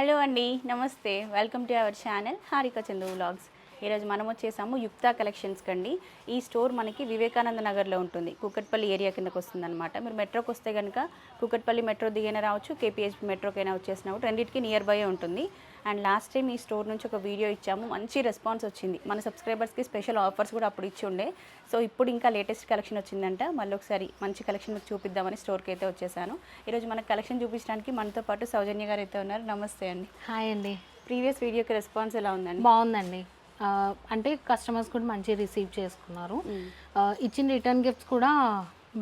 Hello అండి నమస్తే. Welcome to our channel Harika Chandu vlogs ఈరోజు మనం వచ్చేసాము యుక్తా కలెక్షన్స్ కండి. ఈ స్టోర్ మనకి వివేకానంద నగర్లో ఉంటుంది. కుకట్పల్లి ఏరియా కిందకు వస్తుందన్నమాట. మీరు మెట్రోకి వస్తే కనుక కుకట్పల్లి మెట్రో దిగైనా రావచ్చు కేపీహెచ్పి మెట్రోకైనా వచ్చేసినా రెండింటికి నియర్ బై ఉంటుంది. అండ్ లాస్ట్ టైం ఈ స్టోర్ నుంచి ఒక వీడియో ఇచ్చాము. మంచి రెస్పాన్స్ వచ్చింది. మన సబ్స్క్రైబర్స్కి స్పెషల్ ఆఫర్స్ కూడా అప్పుడు ఇచ్చి ఉండే. సో ఇప్పుడు ఇంకా లేటెస్ట్ కలెక్షన్ వచ్చిందంట. మళ్ళీ ఒకసారి మంచి కలెక్షన్ మీకు చూపిద్దామని స్టోర్కి అయితే వచ్చేసాను. ఈరోజు మనకు కలెక్షన్ చూపించడానికి మనతో పాటు సౌజన్య గారు అయితే ఉన్నారు. నమస్తే అండి. హాయ్ అండి. ప్రీవియస్ వీడియోకి రెస్పాన్స్ ఎలా ఉందండి? బాగుందండి. అంటే కస్టమర్స్ కూడా మంచి రిసీవ్ చేసుకున్నారు. ఆ, ఇచ్చిన రిటర్న్ గిఫ్ట్స్ కూడా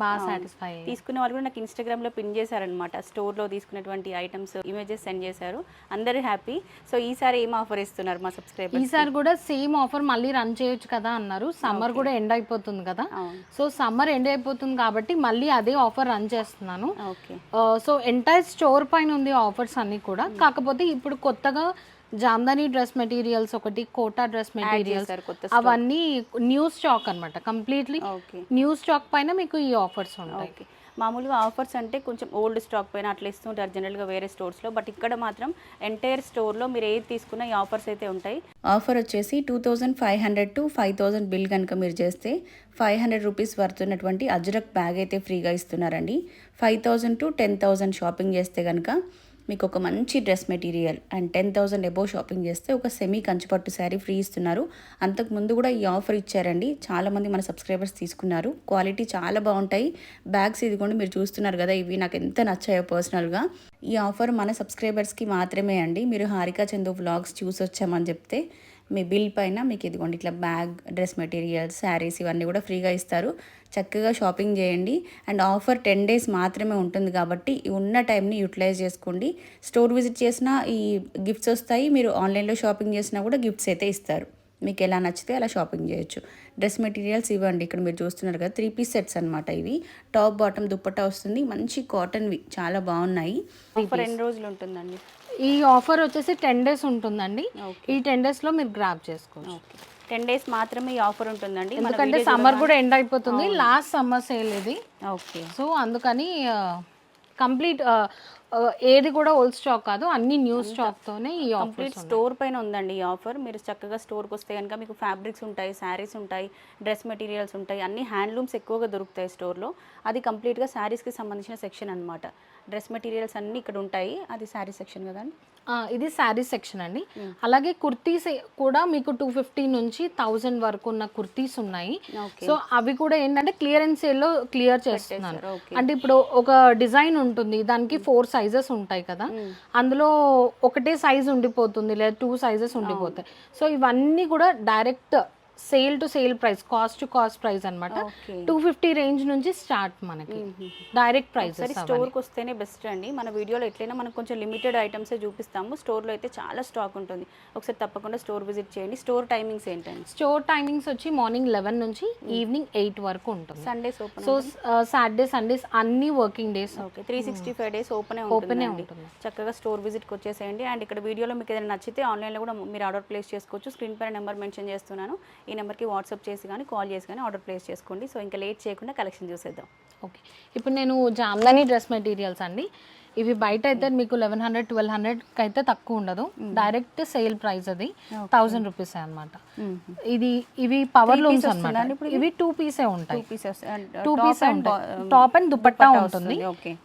బాగా సాటిస్ఫై తీసుకున్న వాళ్ళు కూడా నాకు ఇన్స్టాగ్రామ్లో పిన్ చేశారనమాట స్టోర్లో తీసుకున్నటువంటి ఐటమ్స్ ఇమేజెస్ సెండ్ చేశారు. అందరూ హ్యాపీ సో ఈసారి ఏం ఆఫర్ ఇస్తున్నారు మా సబ్స్క్రైబర్ ఈసారి కూడా సేమ్ ఆఫర్ మళ్ళీ రన్ చేయొచ్చు కదా అన్నారు. సమ్మర్ కూడా ఎండ్ అయిపోతుంది కదా. సో సమ్మర్ ఎండ్ అయిపోతుంది కాబట్టి మళ్ళీ అదే ఆఫర్ రన్ చేస్తున్నాను. ఓకే సో ఎంటైర్ స్టోర్ పైన ఉంది ఆఫర్స్ అన్నీ కూడా. కాకపోతే ఇప్పుడు కొత్తగా జామ్దాని డ్రెస్ మెటీరియల్స్ ఒకటి కోటా డ్రెస్ మెటీరియల్స్ అవన్నీ న్యూ స్టాక్ అన్నమాట. కంప్లీట్లీ ఓకే న్యూ స్టాక్ పైన మీకు ఈ ఆఫర్స్ ఉంటాయి. ఓకే మామూలుగా ఆఫర్స్ అంటే కొంచెం ఓల్డ్ స్టాక్ పైన అట్లా ఇస్తుంటారు జనరల్గా వేరే స్టోర్స్లో బట్ ఇక్కడ మాత్రం ఎంటైర్ స్టోర్లో మీరు ఏది తీసుకున్నా ఈ ఆఫర్స్ అయితే ఉంటాయి. ఆఫర్ వచ్చేసి two thousand five hundred to five thousand bill కనుక మీరు చేస్తే ఫైవ్ హండ్రెడ్ రూపీస్ వర్తున్నటువంటి అజ్రక్ బ్యాగ్ అయితే ఫ్రీగా ఇస్తున్నారండి. Five thousand to ten thousand shopping చేస్తే కనుక మీకు ఒక మంచి dress material and ten thousand above shopping చేస్తే ఒక సెమీ కంచిపట్టు శారీ ఫ్రీ ఇస్తున్నారు. అంతకు ముందు కూడా ఈ ఆఫర్ ఇచ్చారండి. చాలామంది మన సబ్స్క్రైబర్స్ తీసుకున్నారు. క్వాలిటీ చాలా బాగుంటాయి. బ్యాగ్స్ ఇదిగోండి మీరు చూస్తున్నారు కదా ఇవి నాకు ఎంత నచ్చాయో పర్సనల్గా. ఈ ఆఫర్ మన సబ్స్క్రైబర్స్కి మాత్రమే అండి. మీరు హారికా చందు వ్లాగ్స్ చూసి వచ్చామని చెప్తే మీ బిల్ పైన మీకు ఇదిగోండి ఇట్లా బ్యాగ్ డ్రెస్ మెటీరియల్స్ శారీస్ ఇవన్నీ కూడా ఫ్రీగా ఇస్తారు. చక్కగా షాపింగ్ చేయండి. అండ్ ఆఫర్ టెన్ డేస్ మాత్రమే ఉంటుంది కాబట్టి ఉన్న టైంని యూటిలైజ్ చేసుకోండి. స్టోర్ విజిట్ చేసినా ఈ గిఫ్ట్స్ వస్తాయి. మీరు ఆన్లైన్లో షాపింగ్ చేసినా కూడా గిఫ్ట్స్ అయితే ఇస్తారు. మీకు ఎలా నచ్చితే అలా షాపింగ్ చేయొచ్చు. డ్రెస్ మెటీరియల్స్ ఇవ్వండి. ఇక్కడ మీరు చూస్తున్నారు కదా త్రీ పీస్ సెట్స్ అనమాట ఇవి. టాప్ బాటమ్ దుప్పట్టా వస్తుంది. మంచి కాటన్వి. చాలా బాగున్నాయి. ఆఫర్ ఎన్ని రోజులు ఉంటుందండి? ఈ ఆఫర్ వచ్చేసి టెన్ డేస్ ఉంటుందండి. ఈ టెన్ డేస్లో మీరు గ్రాప్ చేసుకోవచ్చు. ఓకే టెన్ డేస్ మాత్రమే ఈ ఆఫర్ ఉంటుందండి. ఎందుకంటే సమ్మర్ కూడా ఎండ్ అయిపోతుంది. లాస్ట్ సమ్మర్ సేల్ ఇది. ఓకే. సో అందుకని కంప్లీట్ ఏది కూడా ఓల్డ్ స్టాక్ కాదు అన్ని న్యూ స్టాక్ తోనే ఈ ఆఫర్ స్టోర్ పైన ఉందండి ఈ ఆఫర్ మీరు చక్కగా స్టోర్కి వస్తే కనుక మీకు ఫ్యాబ్రిక్స్ ఉంటాయి శారీస్ ఉంటాయి డ్రెస్ మెటీరియల్స్ ఉంటాయి అన్ని హ్యాండ్లూమ్స్ ఎక్కువగా దొరుకుతాయి స్టోర్లో అది కంప్లీట్గా శారీస్కి సంబంధించిన సెక్షన్ అన్నమాట. డ్రెస్ మెటీరియల్స్ అన్నీ ఇక్కడ ఉంటాయి. అది శారీ సెక్షన్ కదండి ఇది శారీ సెక్షన్ అండి. అలాగే కుర్తీస్ కూడా మీకు టూ ఫిఫ్టీ నుంచి థౌజండ్ వరకు ఉన్న కుర్తీస్ ఉన్నాయి. సో అవి కూడా ఏంటంటే క్లియరెన్స్ సేల్లో క్లియర్ చేస్తున్నాను. అంటే ఇప్పుడు ఒక డిజైన్ ఉంటుంది. దానికి ఫోర్ సైజెస్ ఉంటాయి కదా. అందులో ఒకటే సైజ్ ఉండిపోతుంది లేదా టూ సైజెస్ ఉండిపోతాయి. సో ఇవన్నీ కూడా direct sale to sale price cost to cost price అన్నమాట. ఓకే. టూ ఫిఫ్టీ రేంజ్ నుంచి స్టార్ట్ మనకి. డైరెక్ట్ సరే ప్రైసెస్ స్టోర్కి వస్తేనే బెస్ట్ అండి. మన వీడియోలో ఎట్లయినా మనకు కొంచెం లిమిటెడ్ ఐటమ్సే చూపిస్తాము. స్టోర్లో అయితే చాలా స్టాక్ ఉంటుంది. ఒకసారి తప్పకుండా స్టోర్ విజిట్ చేయండి. స్టోర్ టైమింగ్స్ ఏంటండి? స్టోర్ టైమింగ్స్ వచ్చి మార్నింగ్ లెవెన్ నుంచి ఈవినింగ్ ఎయిట్ వరకు ఉంటుంది. Sundays open so Saturday Sundays అన్ని working days okay. Three sixty five days ఓపెనే ఓపెనే ఉంటుంది ఉంటుంది. చక్కగా స్టోర్ విజిట్కి వచ్చేసేయండి. అండ్ ఇక్కడ వీడియోలో మీకు ఏదైనా నచ్చితే ఆన్లైన్లో కూడా మీరు ఆర్డర్ ప్లేస్ చేసుకోవచ్చు. స్క్రీన్ పైన నెంబర్ మెన్షన్ చేస్తున్నాను. ఈ నెంబర్కి వాట్సాప్ చేసి కానీ కాల్ చేసి కానీ ఆర్డర్ ప్లేస్ చేసుకోండి. సో ఇంకా లేట్ చేయకుండా కలెక్షన్ చూసేద్దాం. ఓకే. ఇప్పుడు నేను జామ్దాని డ్రెస్ మెటీరియల్స్ అండి. ఇవి బయట అయితే మీకు లెవెన్ హండ్రెడ్ ట్వెల్వ్ హండ్రెడ్కి అయితే తక్కువ ఉండదు. డైరెక్ట్ సేల్ ప్రైస్ అది థౌజండ్ రూపీస్ అనమాట ఇది ఇవి పవర్ లూమ్స్ అనమాట ఇవి టూ పీసే ఉంటాయి. టూ పీసే ఉంటాయి. టాప్ అండ్ దుపట్టా ఉంటుంది.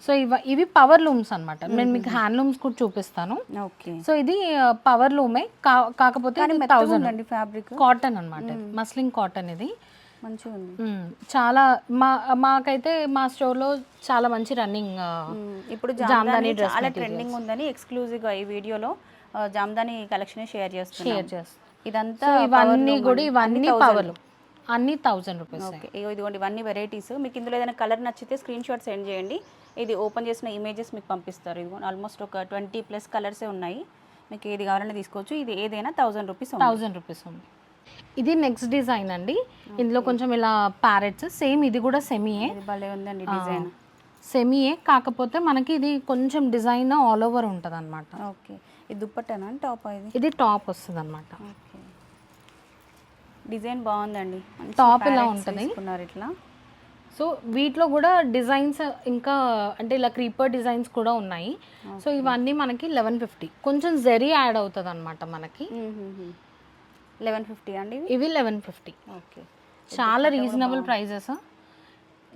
సో ఇవ ఇవి పవర్ లూమ్స్ అనమాట నేను మీకు హ్యాండ్ లూమ్స్ కూడా చూపిస్తాను. ఓకే సో ఇది పవర్ లూమే కాకపోతే అండి ఫ్యాబ్రిక్ కాటన్ అనమాట మస్లింగ్ కాటన్ ఇది. మంచిగా ఉంది. చాలా మా మాకైతే మా స్టోర్లో చాలా మంచి రన్నింగ్. ఇప్పుడు జామ్దాని చాలా ట్రెండింగ్ ఉందని ఎక్స్క్లూజివ్గా ఈ వీడియోలో జామ్దాని కలెక్షన్ షేర్ చేస్తున్నాం షేర్ చేస్తాం. ఇదంతా ఇవన్నీ కూడా ఇవన్నీ పవర్లు అన్ని థౌజండ్ రూపీస్ ఓకే ఇదిగోండి ఇవన్నీ వెరైటీస్ మీకు ఇందులో ఏదైనా కలర్ నచ్చితే స్క్రీన్ షాట్ సెండ్ చేయండి. ఇది ఓపెన్ చేసిన ఇమేజెస్ మీకు పంపిస్తారు. ఇదిగో ఆల్మోస్ట్ ఒక ట్వంటీ ప్లస్ కలర్సే ఉన్నాయి. మీకు ఏది కావాలన్నా తీసుకోవచ్చు. ఇది ఏదైనా థౌసండ్ రూపీస్ థౌజండ్ రూపీస్ ఉంది. ఇది నెక్స్ట్ డిజైన్ అండి. ఇందులో కొంచెం ఇలా ప్యారెట్స్ సేమ్ ఇది కూడా సెమీయే. భలే ఉందండి డిజైన్. సెమీయే. కాకపోతే మనకి ఇది కొంచెం డిజైన్ ఆల్ ఓవర్ ఉంటుంది అనమాట ఓకే. ఇది దుప్పట్టనా టాప్ ఇది? ఇది టాప్ వస్తుంది అనమాట డిజైన్ బాగుందండి. Top ఇలా ఉంటది. ఇట్లా. సో వీటిలో కూడా డిజైన్స్ ఇంకా అంటే ఇలా క్రీపర్ డిజైన్స్ కూడా ఉన్నాయి. సో ఇవన్నీ మనకి లెవెన్ ఫిఫ్టీ. కొంచెం జెరీ యాడ్ అవుతుంది అనమాట మనకి లెవెన్ ఫిఫ్టీ అండి ఇవి? Eleven fifty. ఓకే. చాలా రీజనబుల్ ప్రైజెస్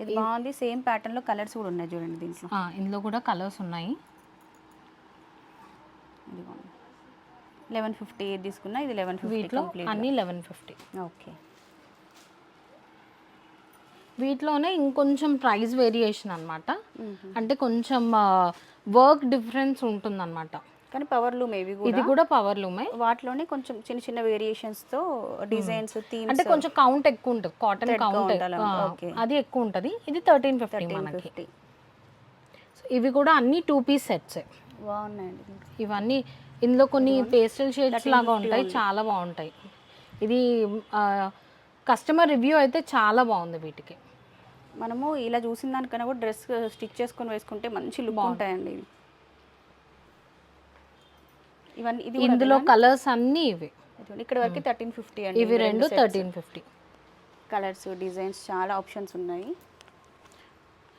ఇది బాగుంది. సేమ్ ప్యాటర్న్లో కలర్స్ కూడా ఉన్నాయి చూడండి దీంట్లో. ఇందులో కూడా కలర్స్ ఉన్నాయి. లెవెన్ ఫిఫ్టీ తీసుకున్నా ఇది లెవెన్ ఫిఫ్టీ అన్నీ లెవెన్ ఫిఫ్టీ. ఓకే. వీటిలోనే ఇంకొంచెం ప్రైస్ వేరియేషన్ అనమాట అంటే కొంచెం వర్క్ డిఫరెన్స్ ఉంటుందన్నమాట. కానీ పవర్ లూమ్ ఇవి ఇది కూడా పవర్ లూమే వాటిలోనే కొంచెం చిన్న చిన్న వేరియేషన్స్తో డిజైన్స్ థీమ్స్ అంటే కొంచెం కౌంట్ ఎక్కువ ఉంటుంది. Cotton count. అది ఎక్కువ ఉంటుంది. ఇది థర్టీన్ ఫిఫ్టీ మనకి. ఇవి కూడా అన్ని టూ పీస్ సెట్స్ బాగున్నాయండి. ఇవన్నీ ఇందులో కొన్ని పేస్టల్ షేడ్స్ లాగా ఉంటాయి. చాలా బాగుంటాయి. ఇది కస్టమర్ రివ్యూ అయితే చాలా బాగుంది వీటికి. మనము ఇలా చూసిన దానికన్నా కూడా డ్రెస్ స్టిచ్ చేసుకొని వేసుకుంటే మంచి లుక్ ఉంటాయండి. ఇవి ఇవన్నీ ఇది ఇందులో కలర్స్ అన్నీ ఇవి. ఇక్కడ వరకు థర్టీన్ ఫిఫ్టీ అండి. ఇవి రెండు థర్టీన్ ఫిఫ్టీ కలర్స్ డిజైన్స్ చాలా ఆప్షన్స్ ఉన్నాయి.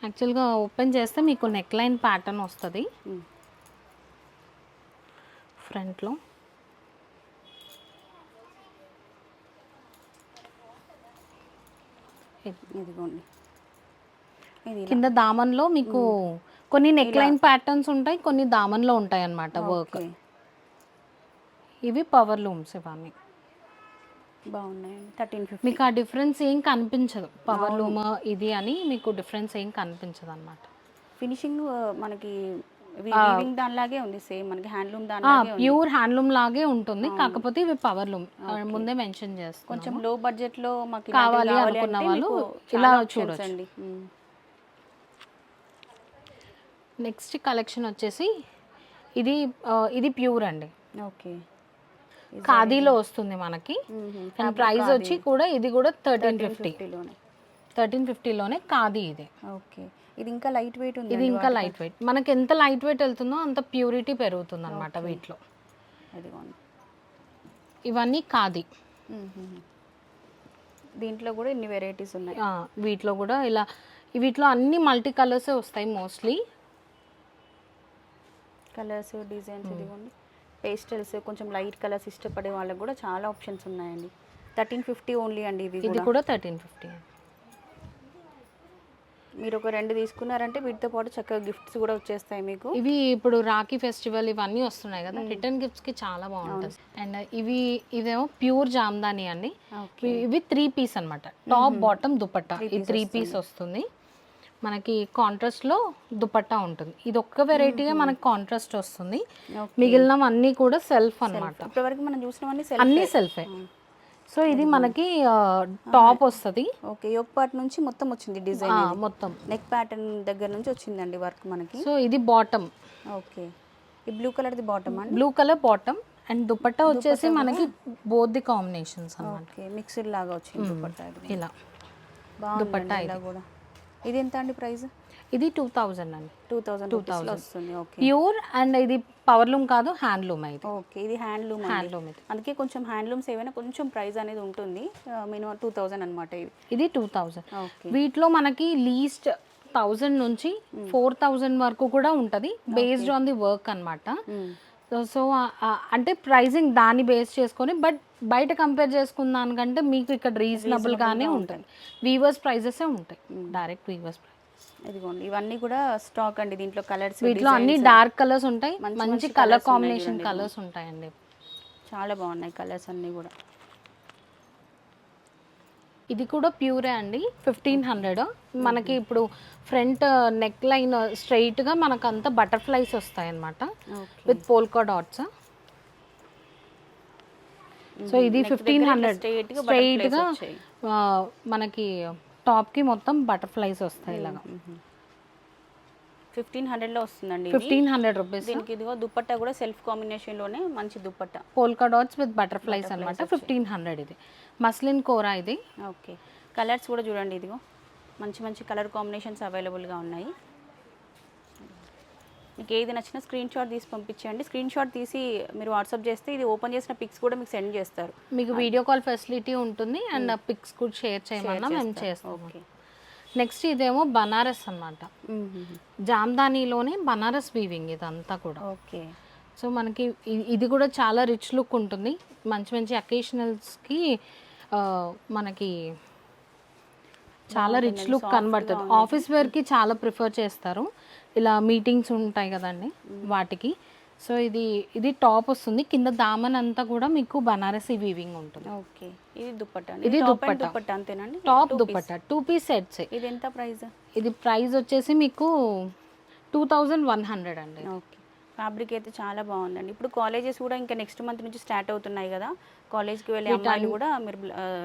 యాక్చువల్గా ఓపెన్ చేస్తే మీకు నెక్ లైన్ ప్యాటర్న్ వస్తుంది. ఫ్రంట్లో ఇదిగోండి. కింద దామన్లో మీకు కొన్ని నెక్ లైన్ ప్యాటర్న్స్ ఉంటాయి కొన్ని దామన్లో ఉంటాయి అన్నమాట వర్క్. ఇవి పవర్ లూమ్స్ ఇవన్నీ. బాగున్నాయండి థర్టీన్ ఫిఫ్టీ. మీకు ఆ డిఫరెన్స్ ఏం కనిపించదు. పవర్ లూమ్ ఇది అని మీకు డిఫరెన్స్ ఏం కనిపించదు అనమాట ఫినిషింగ్ మనకి వీవింగ్ దానిలాగే ఉంది. సేమ్ మనకి హ్యాండ్లూమ్ దానిలాగే ప్యూర్ హ్యాండ్లూమ్ లాగే ఉంటుంది. కాకపోతే ఇవి పవర్ లూమ్. ముందే మెన్షన్ చేస్తాం కొంచెం లో బడ్జెట్లో మాకు కావాలి అనుకున్న వాళ్ళు ఇలా చూడొచ్చు. నెక్స్ట్ కలెక్షన్ వచ్చేసి ఇది ఇది ప్యూర్ అండి. ఓకే. ఖాదీలో వస్తుంది మనకి. అండ్ ప్రైస్ వచ్చి కూడా ఇది కూడా థర్టీన్ ఫిఫ్టీ థర్టీన్ ఫిఫ్టీలోనే ఖాదీ ఇది. ఓకే. ఇది ఇంకా లైట్ వెయిట్ ఉంది ఇది ఇంకా లైట్ వెయిట్ మనకి ఎంత లైట్ వెయిట్ వెళ్తుందో అంత ప్యూరిటీ పెరుగుతుంది అనమాట వీటిలో. ఇవన్నీ ఖాదీ. దీంట్లో కూడా ఇన్ని వెరైటీస్ ఉన్నాయి. వీటిలో కూడా ఇలా వీటిలో అన్ని మల్టీ కలర్సే వస్తాయి మోస్ట్లీ కలర్స్ డిజైన్స్ ఇదిగోండి. పేస్టల్స్ కొంచెం లైట్ కలర్స్ ఇష్టపడే వాళ్ళకి కూడా చాలా ఆప్షన్స్ ఉన్నాయండి. థర్టీన్ ఫిఫ్టీ ఓన్లీ అండి ఇవి ఇది కూడా. థర్టీన్ ఫిఫ్టీ మీరు ఒక రెండు తీసుకున్నారంటే వీటితో పాటు చక్కగా గిఫ్ట్స్ కూడా వచ్చేస్తాయి మీకు. ఇవి ఇప్పుడు రాఖీ ఫెస్టివల్ ఇవన్నీ వస్తున్నాయి కదా రిటర్న్ గిఫ్ట్స్కి చాలా బాగుంటుంది. అండ్ ఇవి ఇవేమో ప్యూర్ జామ్దాని అండి. ఇవి- త్రీ పీస్ అన్నమాట. Top bottom dupatta. ఈ త్రీ పీస్ వస్తుంది. మనకి కాంట్రాస్ట్లో దుపట్టా ఉంటుంది. ఇది ఒక్క వెరైటీగా మనకి కాంట్రాస్ట్ వస్తుంది. మిగిలినవి అన్నీ కూడా సెల్ఫ్ అన్నమాట. ఇప్పటివరకు మనం చూసినవన్నీ అన్నీ సెల్ఫే. సో ఇది మనకి టాప్ వస్తుంది. ఓకే యోగ్ పార్ట్ నుంచి మొత్తం వచ్చింది డిజైన్ మొత్తం. నెక్ ప్యాటర్న్ దగ్గర నుంచి వచ్చిందండి వర్క్ మనకి. సో ఇది బాటమ్. ఓకే. ఈ బ్లూ కలర్ది బాటమ్ అండి? Blue colour bottom. And dupatta వచ్చేసి మనకి బోత్ ది కాంబినేషన్స్ అన్నమాట. ఓకే మిక్స్డ్ లాగా వచ్చింది దుపట్టా ఇది. ఇలా. బాగుంది ఇలా కూడా. ఇది ఎంత అండి ప్రైస్? ఇది టూ థౌజండ్ అండి. టూ థౌసండ్ రూపీస్లో వస్తుంది ఓకే. ప్యూర్ అండ్ ఇది పవర్లూమ్ కాదు హ్యాండ్లూమ్ ఇది ఓకే ఇది హ్యాండ్లూమ్ హ్యాండ్లూమ్ ఇది అందుకే కొంచెం హ్యాండ్లూమ్స్ ఏవైనా కొంచెం ప్రైస్ అనేది ఉంటుంది. మినిమం టూ థౌజండ్ అనమాట ఇది. ఇది టూ థౌజండ్. ఓకే. వీటిలో మనకి లీస్ట్ థౌజండ్ నుంచి ఫోర్ థౌజండ్ వరకు కూడా ఉంటుంది బేస్డ్ ఆన్ ది వర్క్ అనమాట సో అంటే ప్రైజింగ్ దాన్ని బేస్ చేసుకొని బట్ బయట కంపేర్ చేసుకున్న దానికంటే మీకు ఇక్కడ రీజనబుల్ గానే ఉంటుంది. వీవర్స్ ప్రైజెస్ ఉంటాయి. డైరెక్ట్ వీవర్స్ ప్రైస్ ఇదిగోండి ఇవన్నీ కూడా స్టాక్ అండి. దీంట్లో కలర్స్ వీటిలో అన్ని డార్క్ కలర్స్ ఉంటాయి. మంచి కలర్ కాంబినేషన్. కలర్స్ ఉంటాయండి. చాలా బాగున్నాయి కలర్స్ అన్నీ కూడా. ఇది కూడా ప్యూరే అండి. ఫిఫ్టీన్ హండ్రెడ్ మనకి ఇప్పుడు ఫ్రంట్ నెక్ లైన్ స్ట్రైట్గా మనకు అంతా బటర్ఫ్లైస్ వస్తాయి అనమాట విత్ పోల్కా డాట్స్. సో ఇది ఫిఫ్టీన్ హండ్రెడ్ స్ట్రైట్గా. మనకి టాప్కి మొత్తం బటర్ఫ్లైస్ వస్తాయి ఇలాగా. ఫిఫ్టీన్ హండ్రెడ్లో వస్తుందండి ఇది. ఫిఫ్టీన్ హండ్రెడ్ రూపీస్ దీనికి ఇదిగో దుపట్టా కూడా సెల్ఫ్ కాంబినేషన్లోనే మంచి dupatta polka dots with butterflies అనమాట ఫిఫ్టీన్ హండ్రెడ్ ఇది. మస్లిన్ కోరా ఇది. ఓకే. కలర్స్ కూడా చూడండి ఇదిగో. మంచి మంచి కలర్ కాంబినేషన్స్ అవైలబుల్గా ఉన్నాయి. మీకు ఏది నచ్చినా స్క్రీన్ షాట్ తీసి పంపించండి స్క్రీన్ షాట్ తీసి మీరు వాట్సాప్ చేస్తే ఇది ఓపెన్ చేసిన పిక్స్ కూడా మీకు సెండ్ చేస్తారు. మీకు వీడియో కాల్ ఫెసిలిటీ ఉంటుంది అండ్ పిక్స్ కూడా షేర్ చేయమన్నా మేము చేస్తాం ఓకే. నెక్స్ట్ ఇదేమో బనారస్ అన్నమాట. జామ్దానీలోనే బనారస్ వీవింగ్ ఇదంతా కూడా. ఓకే. సో మనకి ఇది కూడా చాలా రిచ్ లుక్ ఉంటుంది. మంచి మంచి అకేషనల్స్కి మనకి చాలా రిచ్ లుక్ కనబడుతుంది. ఆఫీస్ వేర్కి చాలా ప్రిఫర్ చేస్తారు. ఇలా మీటింగ్స్ ఉంటాయి కదండి వాటికి. సో ఇది ఇది టాప్ వస్తుంది. కింద దామన్ అంతా కూడా మీకు బనారసి వీవింగ్ ఉంటుంది. ఓకే. ఇది దుప్పట్టా ఇది దుప్పట్టా దుప్పట్టా. దుప్పట్టా అంతేనండి? Top dupatta two piece sets ఇది ఎంత ప్రైస్? ఇది ప్రైస్ వచ్చేసి మీకు టూ థౌజండ్ వన్ హండ్రెడ్ అండి. ఓకే. ఫ్యాబ్రిక్ అయితే చాలా బాగుందండి. ఇప్పుడు కాలేజెస్ కూడా ఇంకా నెక్స్ట్ మంత్ నుంచి స్టార్ట్ అవుతున్నాయి కదా. కాలేజ్కి వెళ్ళే అమ్మాయిలు కూడా మీరు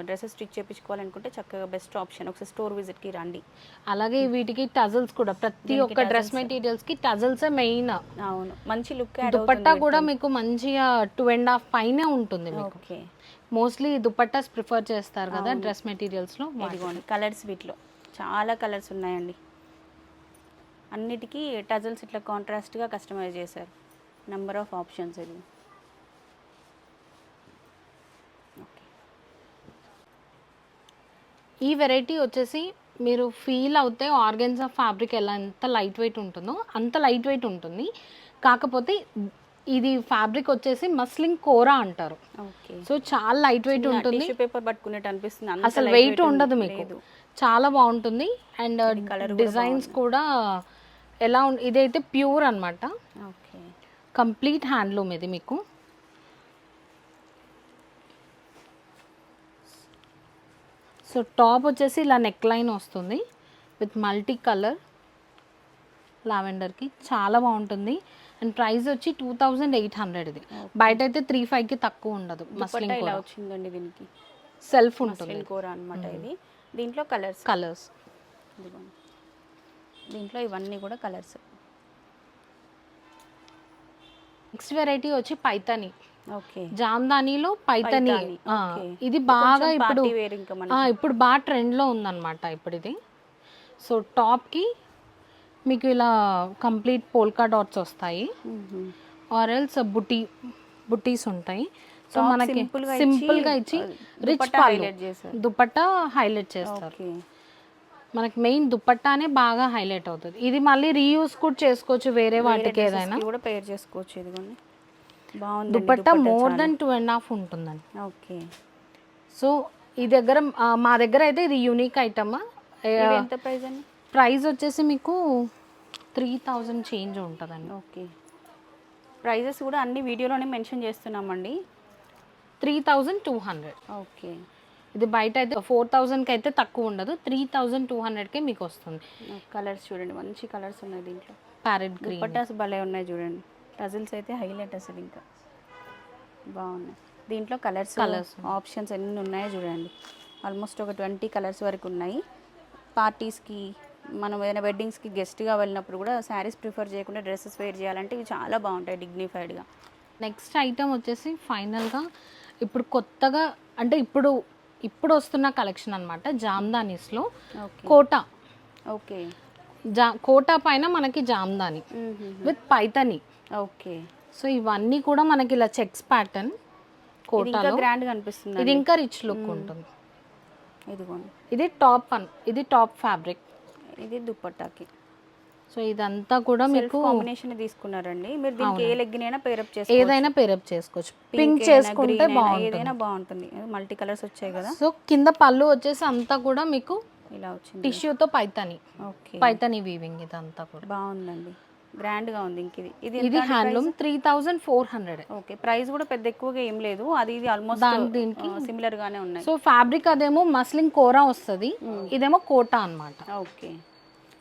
డ్రెస్సెస్ స్టిచ్ చేయించుకోవాలనుకుంటే చక్కగా బెస్ట్ ఆప్షన్ ఒకసారి స్టోర్ విజిట్కి రండి. అలాగే వీటికి టజల్స్ కూడా ప్రతి ఒక్క డ్రెస్ మెటీరియల్స్కి టజల్స్ మెయిన్. అవును. మంచి లుక్ దుపట్టా కూడా మీకు మంచిగా టూ అండ్ హాఫ్ పైనే ఉంటుంది మీకు. ఓకే. మోస్ట్లీ దుపట్టాస్ ప్రిఫర్ చేస్తారు కదా డ్రెస్ మెటీరియల్స్లో ఇదిగోండి కలర్స్ వీటిలో. చాలా కలర్స్ ఉన్నాయండి. అన్నిటికీ టజల్స్ ఇట్లా కాంట్రాస్ట్గా కస్టమైజ్ చేశారు. నెంబర్ ఆఫ్ ఆప్షన్స్ ఇది. ఈ వెరైటీ వచ్చేసి మీరు ఫీల్ అవుతే ఆర్గన్స్ ఆఫ్ ఫ్యాబ్రిక్ ఎలా ఎంత లైట్ వెయిట్ ఉంటుందో అంత లైట్ వెయిట్ ఉంటుంది. కాకపోతే ఇది ఫ్యాబ్రిక్ వచ్చేసి మస్లింగ్ కోరా అంటారు. ఓకే. సో చాలా లైట్ వెయిట్ ఉంటుంది. పేపర్ పట్టుకునేట్టు అనిపిస్తుంది. అసలు వెయిట్ ఉండదు. మీకు. చాలా బాగుంటుంది. అండ్ డిజైన్స్ కూడా ఎలా ఉం ఇదైతే ప్యూర్ అన్నమాట. ఓకే. కంప్లీట్ హ్యాండ్లూమ్ ఇది మీకు. సో టాప్ వచ్చేసి ఇలా నెక్ లైన్ వస్తుంది. With multi colour. లావెండర్కి చాలా బాగుంటుంది. అండ్ ప్రైస్ వచ్చి టూ థౌజండ్ ఎయిట్ హండ్రెడ్ ఇది బయట అయితే త్రీ ఫైవ్కి తక్కువ ఉండదు. దుపట్టా మస్లింగ్ ఇలా వచ్చిందండి దీనికి. సెల్ఫ్ ఉంటుంది. అనమాట ఇది. దీంట్లో కలర్స్. కలర్స్. దీంట్లో ఇవన్నీ కూడా కలర్స్. నెక్స్ట్ వెరైటీ వచ్చి పైతాని. ఓకే. జామ్దానీలో పైతని. ఇది బాగా ఇప్పుడు ఇప్పుడు బాగా ట్రెండ్లో ఉందన్నమాట ఇప్పుడు ఇది. సో టాప్కి మీకు ఇలా కంప్లీట్ పోల్కా డాట్స్ వస్తాయి. ఆర్ ఎల్స్ బుటీ బుటీస్ ఉంటాయి. సో మనకి simple గా ఇచ్చి, సింపుల్గా ఇచ్చి ఆ, రిచ్ దుపట్టా హైలైట్ చేస్తారు. మనకి మెయిన్ దుపట్టానే బాగా హైలైట్ అవుతుంది. ఇది మళ్ళీ రీయూస్ కూడా చేసుకోవచ్చు వేరే వాటికి ఏదైనా. కూడా పేర్ చేసుకోవచ్చు ఇదిగోండి. బాగుంది dupatta more than two and half ఉంటుందండి. ఓకే. సో ఈ దగ్గర మా దగ్గర అయితే ఇది యూనిక్ ఐటమ్ ఇది ఎంత ప్రైస్ అండి? ప్రైస్ వచ్చేసి మీకు త్రీ థౌజండ్ చేంజ్ ఉంటుందండి. ఓకే. ప్రైజెస్ కూడా అన్ని వీడియోలోనే మెన్షన్ చేస్తున్నామండి. Three thousand two hundred okay. ఇది బయట అయితే ఫోర్ థౌజండ్కి అయితే తక్కువ ఉండదు. త్రీ థౌజండ్ టూ హండ్రెడ్కే మీకు వస్తుంది. కలర్స్ చూడండి మంచి కలర్స్ ఉన్నాయి దీంట్లో. Parrot green. దుపట్టాస్ భలే ఉన్నాయి చూడండి. టజిల్స్ అయితే హైలైట్ అసలు ఇంకా. బాగున్నాయి. దీంట్లో కలర్స్ Colours. ఆప్షన్స్ ఎన్ని ఉన్నాయో చూడండి. ఆల్మోస్ట్ ఒక ట్వంటీ కలర్స్ వరకు ఉన్నాయి. పార్టీస్కి మనం ఏదైనా వెడ్డింగ్స్కి గెస్ట్గా వెళ్ళినప్పుడు కూడా శారీస్ ప్రిఫర్ చేయకుండా డ్రెస్సెస్ వేర్ చేయాలంటే ఇవి చాలా బాగుంటాయి డిగ్నిఫైడ్గా. నెక్స్ట్ ఐటమ్ వచ్చేసి ఫైనల్గా ఇప్పుడు కొత్తగా అంటే ఇప్పుడు ఇప్పుడు వస్తున్న కలెక్షన్ అనమాట జామ్దానీస్లో కోటా. ఓకే. జా కోటా పైన మనకి Jamdani with Paithani. Okay. So ఇవన్నీ కూడా మనకి ఇలా చెక్స్ ప్యాటర్న్ కోటాలో. గ్రాండ్గా అనిపిస్తుంది ఇది ఇంకా రిచ్ లుక్ ఉంటుంది. ఇదిగోండి. ఇది టాప్ అన్ ఇది టాప్ ఫ్యాబ్రిక్. ఇది దుపట్టాకి సో ఇదంతా కూడా మీకు కాంబినేషన్ తీసుకున్నారండి. మీరు దీనికి ఏ లెగ్గినైనా పేరప్ చేసుకోవచ్చు. ఏదైనా పేరప్ చేసుకోవచ్చు. పింక్ చేసుకుంటే బాగుంటుంది. ఏదైనా బాగుంటుంది. మల్టీ కలర్స్ వచ్చాయి కదా. సో కింద పళ్ళు వచ్చేసి అంతా కూడా మీకు ఇలా వచ్చింది. టిష్యూతో పైతని. ఓకే. పైతని వీవింగ్ ఇదంతా కూడా. బాగుందండి. గ్రాండ్గా ఉంది ఇంక ఇది ఇది ఇది handloom three thousand four hundred okay. Price కూడా పెద్ద ఎక్కువగా ఏం లేదు. అది ఇది ఆల్మోస్ట్ దాని దీనికి సిమిలర్ గానే ఉన్నాయి. సో ఫ్యాబ్రిక్ అదేమో మస్లిన్ కోరా వస్తుంది. ఇదేమో కోటా అన్నమాట. ఓకే.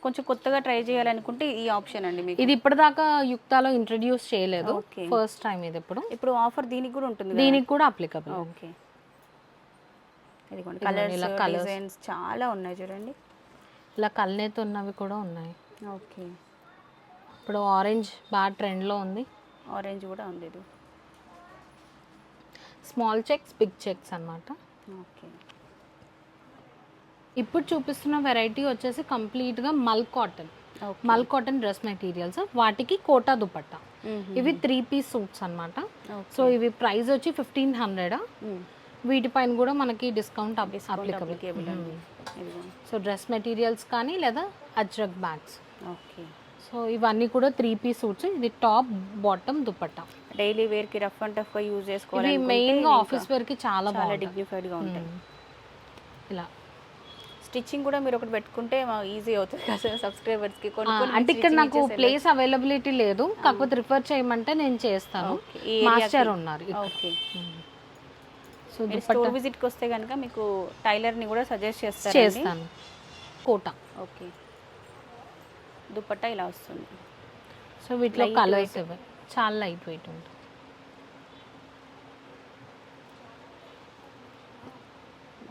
కొంచెం కొత్తగా ట్రై చేయాలనుకుంటే ఈ ఆప్షన్ అండి మీకు. ఇది ఇప్పటిదాకా యుక్తాలో ఇంట్రడ్యూస్ చేయలేదు. ఫస్ట్ టైం ఇది ఇప్పుడు. ఇప్పుడు ఆఫర్ దీనికి కూడా ఉంటుంది? దీనికి కూడా అప్లికబుల్ ఓకే ఇదిగోండి కలర్స్. డిజైన్స్ చాలా ఉన్నాయి చూడండి. ఇలా కల్నేతో ఉన్నవి కూడా ఉన్నాయి. ఓకే ఇప్పుడు ఆరెంజ్ బాగా ట్రెండ్లో ఉంది. ఆరెంజ్ కూడా ఉంది ఇది. స్మాల్ చెక్స్ బిగ్ చెక్స్ అన్నమాట. ఓకే ఇప్పుడు చూపిస్తున్న వెరైటీ వచ్చేసి కంప్లీట్గా mul cotton. Mul cotton dress materials. వాటికి కోటా దుపట్టా. ఇవి త్రీ పీస్ సూట్స్ అన్నమాట. సో ఇవి ప్రైస్ వచ్చి ఫిఫ్టీన్ హండ్రెడ్ వీటిపైన కూడా మనకి discount applicable so dress materials కానీ లేదా అజ్రక్ బ్యాగ్స్ ఓకే సో ఇవన్నీ కూడా త్రీ పీస్ సూట్స్ ఇది టాప్ బాటమ్ దుపట్టా. డైలీ వేర్కి రఫ్ అండ్ టఫ్గా యూజ్ చేసుకోవాలి మెయిన్గా ఆఫీస్ వేర్కి చాలా బాగుంటాయి. డిగ్నిఫైడ్గా ఉంటాయి. ఇలా. స్టిచ్చింగ్ కూడా మీరు ఒకటి పెట్టుకుంటే ఈజీ అవుతుంది కదా సబ్స్క్రైబర్స్కి కొన్ని ఆ, కొన్ని అంటే ఇక్కడ నాకు ప్లేస్ అవైలబిలిటీ లేదు. కాకపోతే రిఫర్ చేయమంటే నేను చేస్తాను. మాస్టర్. ఉన్నారు ఓకే. సో స్టోర్ విజిట్కి వస్తే కనుక మీకు టైలర్ని కూడా సజెస్ట్ చేస్తారు చేస్తాను. కోట. ఓకే. దుపట్టా ఇలా వస్తుంది. సో వీటిలో కలర్స్ చాలా లైట్ వెయిట్ ఉంటుంది.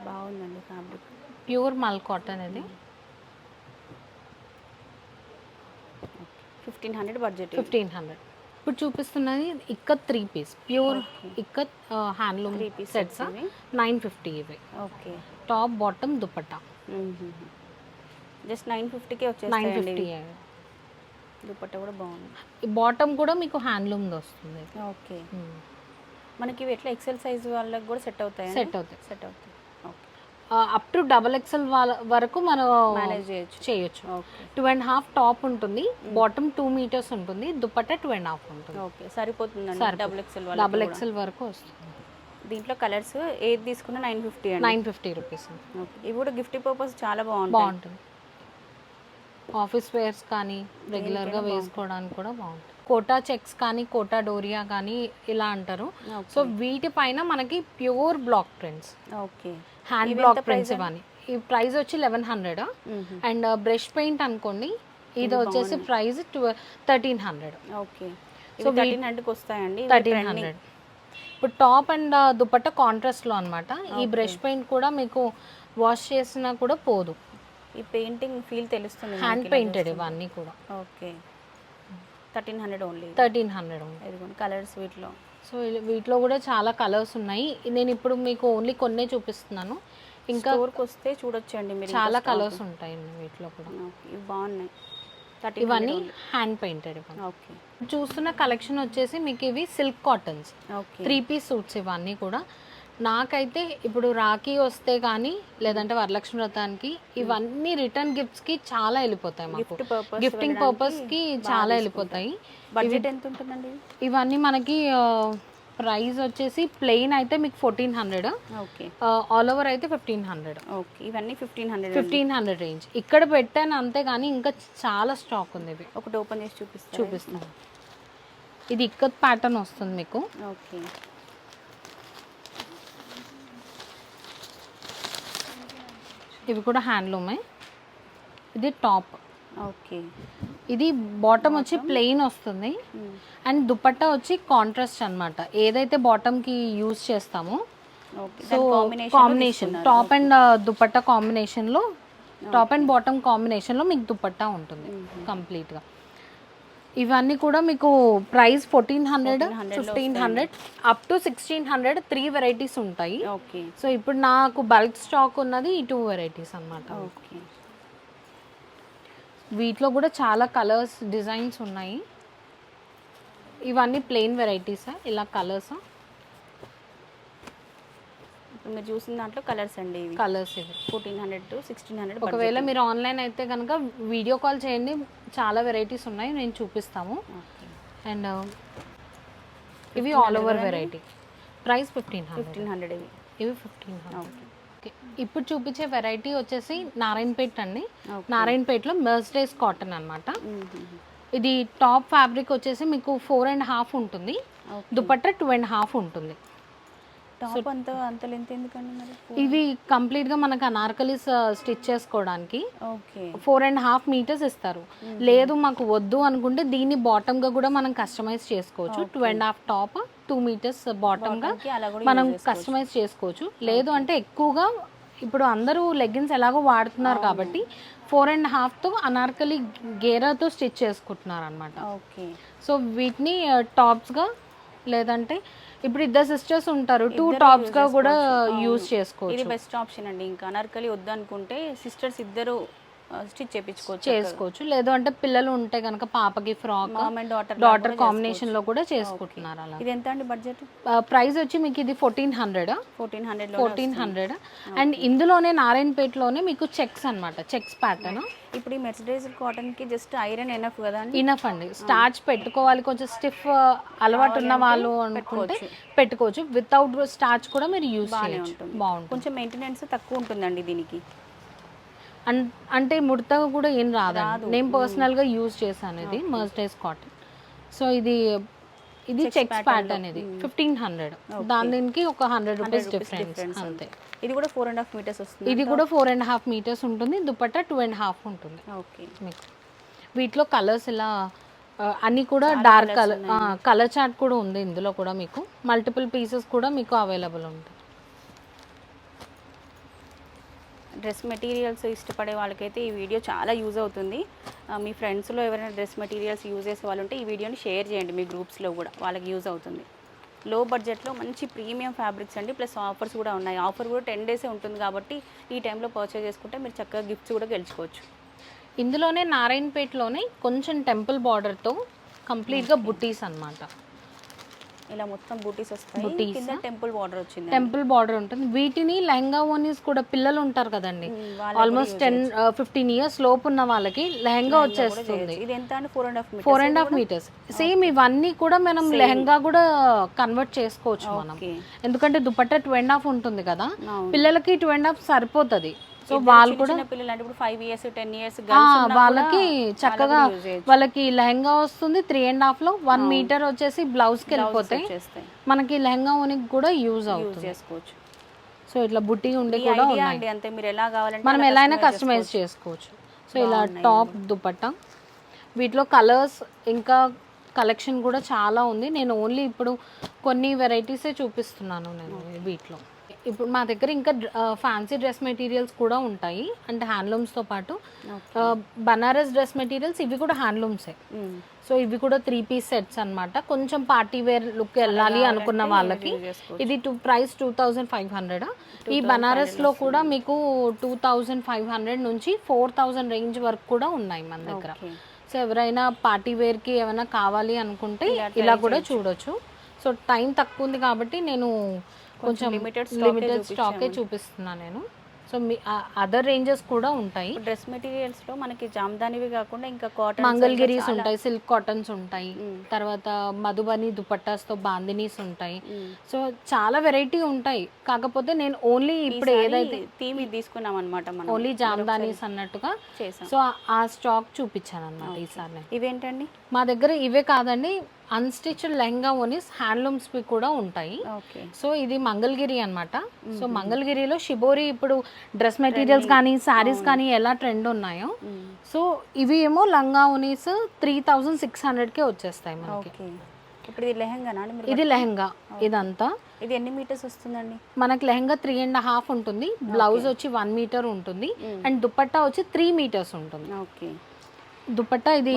బాగుందండి ఫ్యాబ్రిక్ ప్యూర్ మల్ కాటన్ ఇది. Fifteen hundred budget fifteen hundred. ఇప్పుడు చూపిస్తున్నది ikat three piece. Pure. Ikat handloom Three piece sets. Nine fifty ఇవి. Okay. Top bottom dupatta. Just nine fifty K nine వచ్చేస్తాయండి fifty dupatta కూడా బాగుంది. బాటమ్ కూడా మీకు హ్యాండ్లూమ్ది వస్తుంది. ఓకే. మనకి ఇవి ఎట్లా? ఎక్సెల్ సైజ్ వాళ్ళకి కూడా సెట్ అవుతాయి? సెట్ అవుతాయి. సెట్ అవుతాయి. అప్ టు డబల్ ఎక్స్ఎల్ వరకు మనం మేనేజ్ చేయొచ్చు. చేయొచ్చు. టూ అండ్ హాఫ్ టాప్ ఉంటుంది. బాటమ్ టూ మీటర్స్ ఉంటుంది. దుపట్టా టూ అండ్ హాఫ్ ఉంటుంది. ఓకే సరిపోతుంది. డబుల్ ఎక్సెల్ డబల్ ఎక్స్ఎల్ వరకు వస్తుంది. దీంట్లో కలర్స్ ఏది తీసుకున్నా nine fifty nine fifty rupees ఇవి కూడా గిఫ్ట్ పర్పస్ చాలా బాగుంటాయి. బాగుంటుంది. ఆఫీస్ వేర్స్ కానీ రెగ్యులర్గా వేసుకోవడానికి కూడా బాగుంటుంది. కోటా చెక్స్ కానీ కోటా డోరియా కానీ ఇలా అంటారు. సో వీటిపైన మనకి pure block prints okay hand block prints ఇవన్నీ ఈ ప్రైస్ వచ్చి eleven hundred and brush paint అనుకోండి ఇది వచ్చేసి price thirteen hundred okay. So thirteen హండ్రెడ్కి వస్తాయండి? థర్టీన్. హండ్రెడ్ ఇప్పుడు టాప్ అండ్ దుపట్టా కాంట్రాస్ట్లో అనమాట ఈ బ్రష్ పెయింట్ కూడా మీకు వాష్ చేసినా కూడా పోదు. ఈ పెయింటింగ్ ఫీల్ తెలుస్తుంది హ్యాండ్ పెయింటెడ్ ఇవన్నీ కూడా. Okay. Thirteen hundred only thirteen hundred ఇదిగోండి కలర్స్ వీటిలో. సో వీటిలో కూడా చాలా కలర్స్ ఉన్నాయి. నేను ఇప్పుడు మీకు ఓన్లీ కొన్నే చూపిస్తున్నాను. ఇంకా వస్తే చూడొచ్చండి మీరు చాలా కలర్స్ ఉంటాయి వీటిలో కూడా. బాగున్నాయి. ఇవన్నీ హ్యాండ్ పెయింటెడ్ ఇవన్నీ. ఓకే. చూస్తున్న కలెక్షన్ వచ్చేసి మీకు ఇవి silk cottons. Okay. Three piece suits ఇవన్నీ కూడా. నాకైతే ఇప్పుడు రాఖీ వస్తే కానీ లేదంటే వరలక్ష్మి వ్రతానికి ఇవన్నీ రిటర్న్ గిఫ్ట్స్కి చాలా వెళ్ళిపోతాయి మాకు. గిఫ్టింగ్ పర్పస్కి చాలా వెళ్ళిపోతాయి. బడ్జెట్ ఎంత ఉంటుందండి? ఇవన్నీ మనకి ప్రైస్ వచ్చేసి ప్లెయిన్ అయితే మీకు fourteen hundred. Okay. All over అయితే ఫిఫ్టీన్ హండ్రెడ్. ఓకే. ఇవన్నీ fifteen hundred fifteen hundred range. ఇక్కడ పెట్టాను అంతే కానీ ఇంకా చాలా స్టాక్ ఉంది ఇవి. ఒకటి ఓపెన్ చేసి చూపిస్తాను చూపిస్తాను. ఇది ఇక్కత్ ప్యాటర్న్ వస్తుంది మీకు. ఓకే. ఇవి కూడా హ్యాండ్లూమే. ఇది టాప్. ఓకే. ఇది బాటమ్ వచ్చి ప్లెయిన్ వస్తుంది. అండ్ దుపట్టా వచ్చి కాంట్రాస్ట్ అన్నమాట. ఏదైతే బాటమ్కి యూజ్ చేస్తామో. So combination. Top and dupatta కాంబినేషన్లో టాప్ అండ్ బాటమ్ కాంబినేషన్లో మీకు దుపట్టా ఉంటుంది కంప్లీట్గా. ఇవన్నీ కూడా మీకు ప్రైస్ ఫోర్టీన్ హండ్రెడ్ 1400 లో fifteen hundred up to sixteen hundred three varieties ఉంటాయి. ఓకే. సో ఇప్పుడు నాకు బల్క్ స్టాక్ ఉన్నది ఈ టూ వెరైటీస్ అన్నమాట. ఓకే. వీటిలో కూడా చాలా కలర్స్ డిజైన్స్ ఉన్నాయి. ఇవన్నీ ప్లెయిన్ వెరైటీస్? ఇలా కలర్స్? మీరు చూసిన దాంట్లో కలర్స్ అండి ఇవి. కలర్స్ ఇవి. Fourteen hundred to sixteen hundred ఒకవేళ మీరు ఆన్లైన్ అయితే కనుక వీడియో కాల్ చేయండి. చాలా వెరైటీస్ ఉన్నాయి. నేను చూపిస్తాము. అండ్ ఇవి all over variety price fifteen fifteen hundred ఇవి. ఇవి ఫిఫ్టీన్ ఓకే. ఇప్పుడు చూపించే వెరైటీ వచ్చేసి నారాయణపేట్ అండి. నారాయణపేట్లో మెర్స్డేస్ కాటన్ అన్నమాట. ఇది టాప్ ఫ్యాబ్రిక్ వచ్చేసి మీకు ఫోర్ అండ్ హాఫ్ ఉంటుంది. దుపట్టా టూ అండ్ హాఫ్ ఉంటుంది. టాప్ అంత అంత లెంత్ ఎందుకండి మరి? ఇవి కంప్లీట్గా మనకు అనార్కలీస్ స్టిచ్ చేసుకోవడానికి okay. Four and half metres ఇస్తారు. లేదు మాకు వద్దు అనుకుంటే దీన్ని బాటమ్గా కూడా మనం కస్టమైజ్ చేసుకోవచ్చు. Two and half top two metres అలా కూడా మనం కస్టమైజ్ చేసుకోవచ్చు. లేదు అంటే ఎక్కువగా ఇప్పుడు అందరూ లెగ్గిన్స్ ఎలాగో వాడుతున్నారు కాబట్టి ఫోర్ అండ్ హాఫ్తో అనార్కలి గేరాతో స్టిచ్ చేసుకుంటున్నారు అనమాట ఓకే. సో వీటిని టాప్స్గా లేదంటే ఇప్పుడు ఇద్దరు సిస్టర్స్ ఉంటారు. టూ టాప్స్గా కూడా యూజ్ ఇది చేసుకోవచ్చు. బెస్ట్ ఆప్షన్ అండి. ఇంకా అనార్కలి వద్దనుకుంటే సిస్టర్స్ ఇద్దరు స్టిచ్ చేయించుకోవచ్చు చేసుకోవచ్చు. లేదు అంటే పిల్లలు ఉంటే కనుక పాపకి ఫ్రాక్ డాటర్ డాటర్ కాంబినేషన్లో కూడా చేసుకుంటున్నారు అలా. ఇది ఎంత అండి బడ్జెట్ ప్రైస్ వచ్చి మీకు ఇది fourteen hundred fourteen hundred fourteen hundred and ఇందులోనే నారాయణపేటలోనే మీకు చెక్స్ అన్నమాట చెక్స్ ప్యాటర్న్ ఇప్పుడు ఈ మెర్సిడైజ్ కాటన్కి జస్ట్ ఐరన్ ఎనఫ్ కదా ఇనఫ్ అండి. స్టార్చ్ పెట్టుకోవాలి కొంచెం స్టిఫ్ అలవాటు ఉన్న వాళ్ళు అనుకుంటే పెట్టుకోవచ్చు. వితౌట్ స్టార్చ్ కూడా మీరు చేయొచ్చు. ఉంటుంది. బాగుంటుంది. కొంచెం మెయింటెనెన్స్ తక్కువ ఉంటుందండి దీనికి. అంటే ముడత కూడా ఏం రాదండి. నేను పర్సనల్గా యూజ్ చేశాను ఇది మర్స్డైజ్ కాటన్. సో ఇది ఇది చెక్స్ ప్యాటర్న్ ఇది. Fifteen hundred. దాని దీనికి ఒక హండ్రెడ్ రూపీస్ డిఫరెన్స్ అంతే. ఇది కూడా ఫోర్ అండ్ హాఫ్ మీటర్స్ వస్తుంది ఇది కూడా ఫోర్ అండ్ హాఫ్ మీటర్స్ ఉంటుంది. దుపట్టా టూ అండ్ హాఫ్ ఉంటుంది. ఓకే. మీకు. వీటిలో కలర్స్ ఇలా అన్ని కూడా డార్క్ కలర్ కలర్ చార్ట్ కూడా ఉంది ఇందులో కూడా మీకు. మల్టిపుల్ పీసెస్ కూడా మీకు అవైలబుల్ ఉంటాయి. డ్రెస్ మెటీరియల్స్ ఇష్టపడే వాళ్ళకైతే ఈ వీడియో చాలా యూజ్ అవుతుంది. మీ ఫ్రెండ్స్లో ఎవరైనా డ్రెస్ మెటీరియల్స్ యూజ్ చేసే వాళ్ళు ఉంటే ఈ వీడియోని షేర్ చేయండి మీ గ్రూప్స్లో కూడా వాళ్ళకి యూజ్ అవుతుంది. లో బడ్జెట్లో మంచి ప్రీమియం ఫ్యాబ్రిక్స్ అండి ప్లస్ ఆఫర్స్ కూడా ఉన్నాయి. ఆఫర్ కూడా టెన్ డేసే ఉంటుంది కాబట్టి ఈ టైంలో పర్చేజ్ చేసుకుంటే మీరు చక్కగా గిఫ్ట్స్ కూడా గెలుచుకోవచ్చు. ఇందులోనే నారాయణపేటలోనే కొంచెం టెంపుల్ బార్డర్తో కంప్లీట్గా బుట్టీస్ అన్నమాట. ఇలా మొత్తం బూటీస్ వస్తాయి. కింద టెంపుల్ బార్డర్ వచ్చింది టెంపుల్ బార్డర్ ఉంటుంది. వీటిని లెహంగా ఓనీస్ కూడా పిల్లలు ఉంటారు కదండి. ఆల్మోస్ట్ టెన్ ఫిఫ్టీన్ ఇయర్స్ లోపు ఉన్న వాళ్ళకి లెహంగా వచ్చేస్తుంది. ఇది ఎంత four and half four and half metres same ఇవన్నీ కూడా మనం లెహంగా కూడా కన్వర్ట్ చేసుకోవచ్చు మనం. ఎందుకంటే దుపట్టా టూ అండ్ హాఫ్ ఉంటుంది కదా. పిల్లలకి టూ అండ్ హాఫ్ సరిపోతుంది. సో వాళ్ళు కూడా పిల్లలు అంటే ఇప్పుడు ఫైవ్ ఇయర్స్ టెన్ ఇయర్స్ వాళ్ళకి చక్కగా వాళ్ళకి లెహంగా వస్తుంది త్రీ అండ్ హాఫ్లో వన్ మీటర్ వచ్చేసి బ్లౌజ్కి వెళ్ళిపోతాయి. మనకి లెహంగా ఉనికి కూడా యూజ్ అవుతుంది. చేసుకోవచ్చు. సో ఇట్లా బుట్టి ఉండి కూడా అంతే మీరు ఎలా కావాలంటే మనం ఎలా అయినా కస్టమైజ్ చేసుకోవచ్చు. సో ఇలా టాప్ దుపట్టా. వీటిలో కలర్స్ ఇంకా కలెక్షన్ కూడా చాలా ఉంది. నేను ఓన్లీ ఇప్పుడు కొన్ని వెరైటీసే చూపిస్తున్నాను నేను వీటిలో. ఇప్పుడు మా దగ్గర ఇంకా ఫ్యాన్సీ డ్రెస్ మెటీరియల్స్ కూడా ఉంటాయి. అంటే హ్యాండ్లూమ్స్తో పాటు. బనారస్ డ్రెస్ మెటీరియల్స్ ఇవి కూడా హ్యాండ్లూమ్సే. సో ఇవి కూడా త్రీ పీస్ సెట్స్ అన్నమాట. కొంచెం పార్టీ వేర్ లుక్ వెళ్ళాలి అనుకున్న వాళ్ళకి. ఇది two price two thousand five hundred ఈ బనారస్లో కూడా మీకు టూ థౌజండ్ ఫైవ్ హండ్రెడ్ నుంచి ఫోర్ థౌజండ్ రేంజ్ వరకు కూడా ఉన్నాయి మన దగ్గర. సో ఎవరైనా పార్టీ వేర్కి ఏమైనా కావాలి అనుకుంటే ఇలా కూడా చూడొచ్చు. సో టైం తక్కువ ఉంది కాబట్టి నేను కొంచెం ఏ లిమిటెడ్ స్టాకే చూపిస్తున్నాను నేను. సో మీ అదర్ రేంజెస్ కూడా ఉంటాయి. డ్రెస్ మెటీరియల్స్లో మనకి జామ్దానివి కాకుండా ఇంకా కాటన్ మంగళగిరీస్ ఉంటాయి సిల్క్ కాటన్స్ ఉంటాయి. తర్వాత మధుబని దుపట్టాస్తో బాందినీస్ ఉంటాయి. సో చాలా వెరైటీ ఉంటాయి. కాకపోతే నేను ఓన్లీ ఇప్పుడు ఏదైతే థీమ్ ఇది తీసుకున్నాం అనమాట మనం. ఓన్లీ జామ్దానీస్ అన్నట్టుగా. చేసాం. సో ఆ- స్టాక్ చూపించాను అనమాట ఈసారి. ఇవేంటండి? మా దగ్గర ఇవే కాదండి. అన్స్టిచ్డ్ లెహంగా ఓనీస్ హ్యాండ్లూమ్స్ కూడా ఉంటాయి. ఓకే. సో ఇది మంగళగిరి అన్నమాట. సో మంగళగిరిలో షిబోరి ఇప్పుడు డ్రెస్ మెటీరియల్స్ కానీ శారీస్ కానీ ఎలా ట్రెండ్ ఉన్నాయో. సో ఇవి ఏమో లంగా ఉనీస్ త్రీ థౌజండ్ సిక్స్ హండ్రెడ్కే వచ్చేస్తాయి మనకి. ఓకే. ఇప్పుడు ఇది మీరు ఇది లెహంగా ఇదంతా. ఇది ఎన్ని మీటర్స్ వస్తుందండి? మనకి లెహంగా త్రీ అండ్ హాఫ్ ఉంటుంది బ్లౌజ్ వచ్చి వన్ మీటర్ ఉంటుంది అండ్ దుపట్టా వచ్చి త్రీ మీటర్స్ ఉంటుంది. ఓకే. దుపట్టా ఇది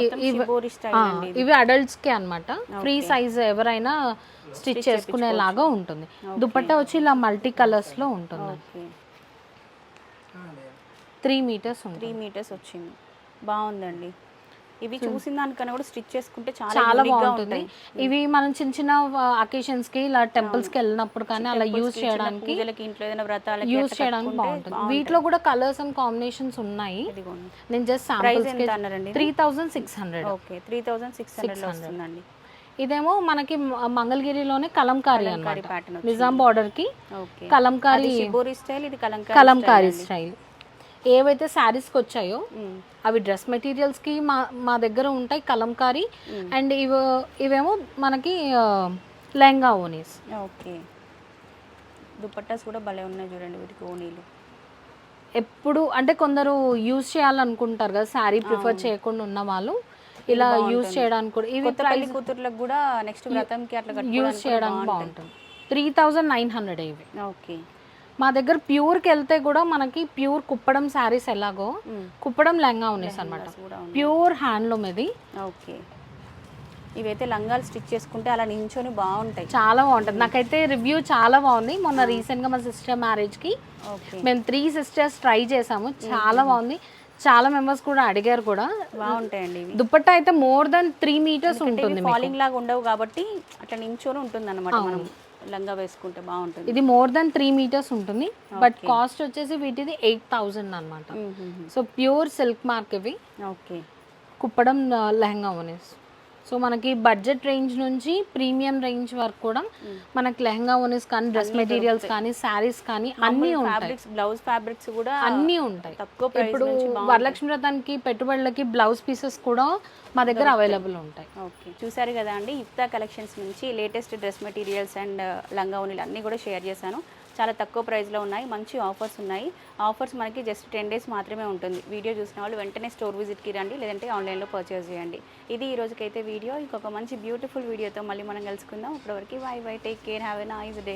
ఇవి- అడల్ట్స్కి అన్నమాట. ఫ్రీ సైజ్ ఎవరైనా స్టిచ్ చేసుకునేలాగా ఉంటుంది. దుపట్టా వచ్చి ఇలా మల్టీ కలర్స్లో ఉంటుంది. త్రీ మీటర్స్ త్రీ మీటర్స్ వచ్చింది. బాగుందండి. ఇవి చూసిన దానికన్నా కూడా స్టిచ్ చేసుకుంటే చాలా బాగుంటుంది. ఇవి మనం చిన్న చిన్న అకేషన్స్కి ఇలా టెంపుల్స్కి వెళ్ళినప్పుడు కానీ అలా యూజ్ చేయడానికి ఇంట్లో ఏదైనా వ్రతాలకి యూజ్ చేయడానికి బాగుంటుంది. వీటిలో కూడా కలర్స్ అండ్ కాంబినేషన్స్ ఉన్నాయి. నేను just samples three thousand six hundred okay three thousand six hundred వస్తుందండి. ఇదేమో మనకి మంగళగిరిలోనే కలంకారీ అన్నమాట. ప్యాటర్న్ నిజాం బార్డర్కి ఓకే కలంకారీ షిబోరి స్టైల్ ఇది కలంకారీ కలంకారీ స్టైల్ ఏవైతే శారీస్కి వచ్చాయో. అవి డ్రెస్ మెటీరియల్స్కి మా మా దగ్గర ఉంటాయి కలంకారీ అండ్ ఇవి ఇవేమో మనకి లెహంగా ఓనీస్. ఓకే. దుపట్టాస్ కూడా భలే ఉన్నాయి చూడండి వీటికి ఓనీలు. ఎప్పుడు అంటే కొందరు యూజ్ చేయాలనుకుంటారు కదా శారీ ప్రిఫర్ చేయకుండా ఉన్న వాళ్ళు ఇలా యూజ్ చేయడానికి కూడా ఇవి పెళ్ళి కూతుర్లకు కూడా నెక్స్ట్ వ్రతంకి అట్లా యూజ్ చేయడానికి బాగుంటుంది. త్రీ థౌజండ్ నైన్ హండ్రెడ్ ఇవి. ఓకే. మా దగ్గర ప్యూర్కి వెళ్తే కూడా మనకి ప్యూర్ కుప్పడం శారీస్ ఎలాగో కుప్పడం లెహంగా ఉన్నీస్ అనమాట ఉన్నాయి. ప్యూర్ హ్యాండ్లూమ్ ఇది. ఓకే. ఇవైతే లంగాలు స్టిచ్ చేసుకుంటే అలా నించొని బాగుంటాయి. చాలా బాగుంటుంది. నాకైతే రివ్యూ చాలా బాగుంది. మొన్న రీసెంట్గా మా సిస్టర్ మ్యారేజ్కి ఓకే. మేము త్రీ సిస్టర్స్ ట్రై చేసాము. చాలా బాగుంది. చాలా మెంబర్స్ కూడా అడిగారు కూడా. బాగుంటాయండి ఇవి. దుపట్టా అయితే మోర్ దెన్ త్రీ మీటర్స్ ఉంటుంది. ఫాలింగ్ లాగా ఉండవు కాబట్టి అట్లా నించొని ఉంటుంది అనమాట మనం లంగా వేసుకుంటే బాగుంటుంది. ఇది మోర్ దెన్ త్రీ మీటర్స్ ఉంటుంది. బట్ కాస్ట్ వచ్చేసి వీటిది ఎయిట్ థౌజండ్ అనమాట సో ప్యూర్ సిల్క్ మార్క్ ఇవి. ఓకే. కుప్పడం లెహంగా ఓనీస్ సో మనకి బడ్జెట్ రేంజ్ నుంచి ప్రీమియం రేంజ్ వరకు కూడా మనకి లెహంగా ఓనీస్ కానీ డ్రెస్ మెటీరియల్స్ కానీ శారీస్ కానీ అన్నీ ఉంటాయి. ఫ్యాబ్రిక్స్ బ్లౌజ్ ఫ్యాబ్రిక్స్ కూడా అన్నీ ఉంటాయి. తక్కువ ఇప్పుడు వరలక్ష్మి వ్రతానికి పెట్టుబడులకి బ్లౌజ్ పీసెస్ కూడా మా దగ్గర అవైలబుల్ ఉంటాయి. ఓకే. చూసారు కదా అండి ఇఫ్తా కలెక్షన్స్ నుంచి లేటెస్ట్ డ్రెస్ మెటీరియల్స్ అండ్ లంగా ఓనీలు అన్నీ కూడా షేర్ చేశాను. చాలా తక్కువ ప్రైస్లో ఉన్నాయి. మంచి ఆఫర్స్ ఉన్నాయి. ఆఫర్స్ మనకి జస్ట్ టెన్ డేస్ మాత్రమే ఉంటుంది. వీడియో చూసిన వాళ్ళు వెంటనే స్టోర్ విజిట్కి రండి లేదంటే ఆన్లైన్లో పర్చేస్ చేయండి. ఇది ఈ రోజుకైతే వీడియో ఇంకొక మంచి బ్యూటిఫుల్ వీడియోతో మళ్ళీ మనం కలుసుకుందాం. ఇప్పటివరకు bye bye take care have a nice day